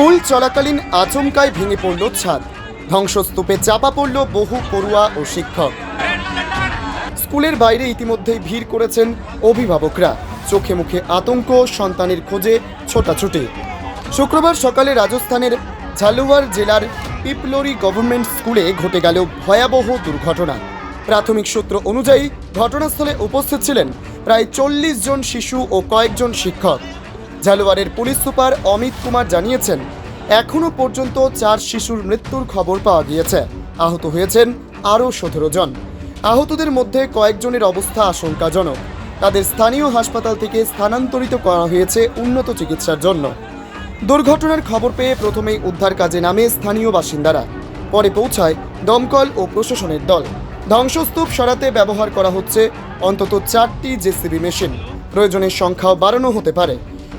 School চলাকালীন আচমকায় ভেঙে পড়ল ছাদ। ধ্বংসস্তূপে চাপা পড়ল বহু পড়ুয়া ও শিক্ষক। স্কুলের বাইরে ইতিমধ্যেই ভিড় করেছেন অভিভাবকরা। চোখে মুখে আতঙ্ক, সন্তানের খোঁজে ছোটাছুটি। শুক্রবার সকালে রাজস্থানের ঝালুয়ার জেলার পিপলরি গভর্নমেন্ট স্কুলে ঘটে গেল ভয়াবহ দুর্ঘটনা। প্রাথমিক সূত্র অনুযায়ী ঘটনাস্থলে উপস্থিত ছিলেন প্রায় চল্লিশ জন শিশু ও কয়েকজন শিক্ষক। ঝালুয়ারের পুলিশ সুপার অমিত কুমার জানিয়েছেন এখনও পর্যন্ত চার শিশুর মৃত্যুর খবর পাওয়া গিয়েছে। আহত হয়েছেন আরও সতেরো জন। আহতদের মধ্যে কয়েকজনের অবস্থা আশঙ্কাজনক। তাদের স্থানীয় হাসপাতাল থেকে স্থানান্তরিত করা হয়েছে উন্নত চিকিৎসার জন্য। দুর্ঘটনার খবর পেয়ে প্রথমেই উদ্ধার কাজে নামে স্থানীয় বাসিন্দারা। পরে পৌঁছায় দমকল ও প্রশাসনের দল। ধ্বংসস্তূপ সরাতে ব্যবহার করা হচ্ছে অন্তত চারটি জেসিবি মেশিন। প্রয়োজনের সংখ্যাও বাড়ানো হতে পারে।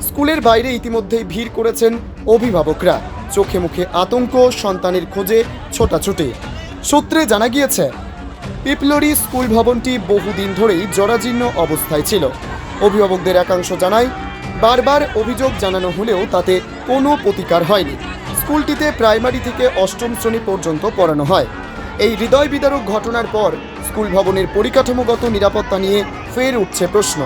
স্কুলের বাইরে ইতিমধ্যেই ভিড় করেছেন অভিভাবকরা। চোখে মুখে আতঙ্ক, সন্তানের খোঁজে ছোটাছুটি। সূত্রে জানা গিয়েছে, পিপলরি স্কুল ভবনটি বহুদিন ধরেই জরাজীর্ণ অবস্থায় ছিল। অভিভাবকদের একাংশ জানায়, বারবার অভিযোগ জানানো হলেও তাতে কোনো প্রতিকার হয়নি। স্কুলটিতে প্রাইমারি থেকে অষ্টম শ্রেণি পর্যন্ত পড়ানো হয়। এই হৃদয় বিদারক ঘটনার পর স্কুল ভবনের পরিকাঠামোগত নিরাপত্তা নিয়ে ফের উঠছে প্রশ্ন।